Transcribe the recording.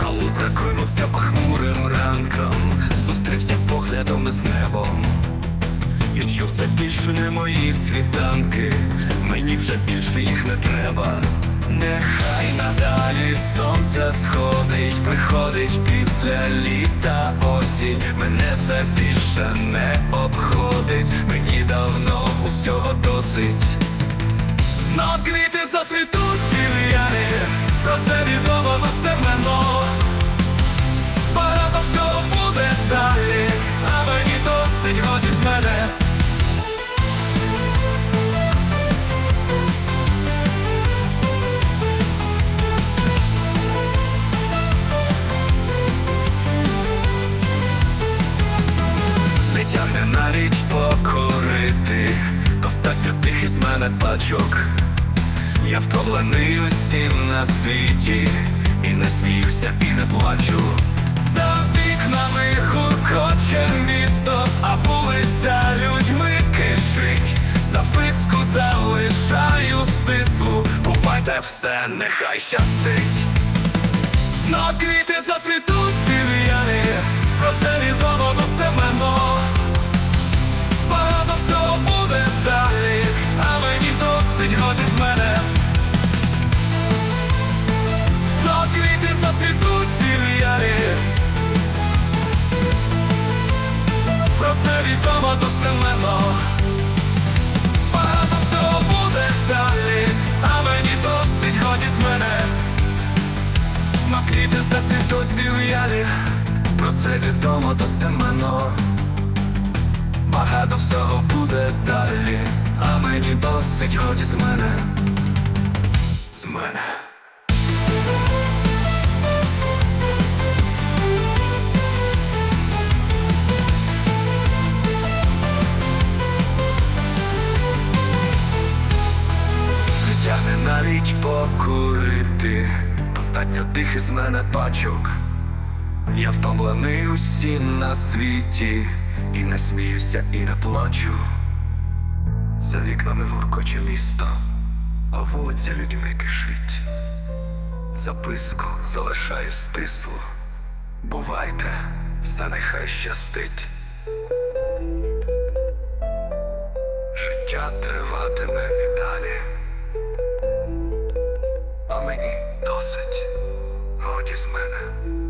Повернувся похмурим ранком, зустрівся поглядом із небом. Я чув це більше не мої світанки, мені вже більше їх не треба. Нехай надалі сонце сходить, приходить після літа осінь. Мене це більше не обходить, мені давно усього досить. Знов квіти зацвітуть сім'яни, про тягне навіть покорити, достатньо тих із мене пачок. Я втомлений усім на світі, і не сміюся, і не плачу. За вікнами гуркоче місто, а вулиця людьми кишить. Записку залишаю стислу, бувайте все, нехай щастить. Знов квіти зацвітуть відомо. Багато всього буде далі, а мені досить годі з мене. Знов квіти зацвітуть зів'ялі, про це відомо достеменно. Багато всього буде далі, а мені досить годі з мене. З мене. Навіть покурити, достатньо тих із мене пачок. Я втомлений усім на світі, і не сміюся, і не плачу. За вікнами гуркоче місто, а вулиця людьми кишить. Записку залишаю стислу. Бувайте, все нехай щастить. Життя триватиме і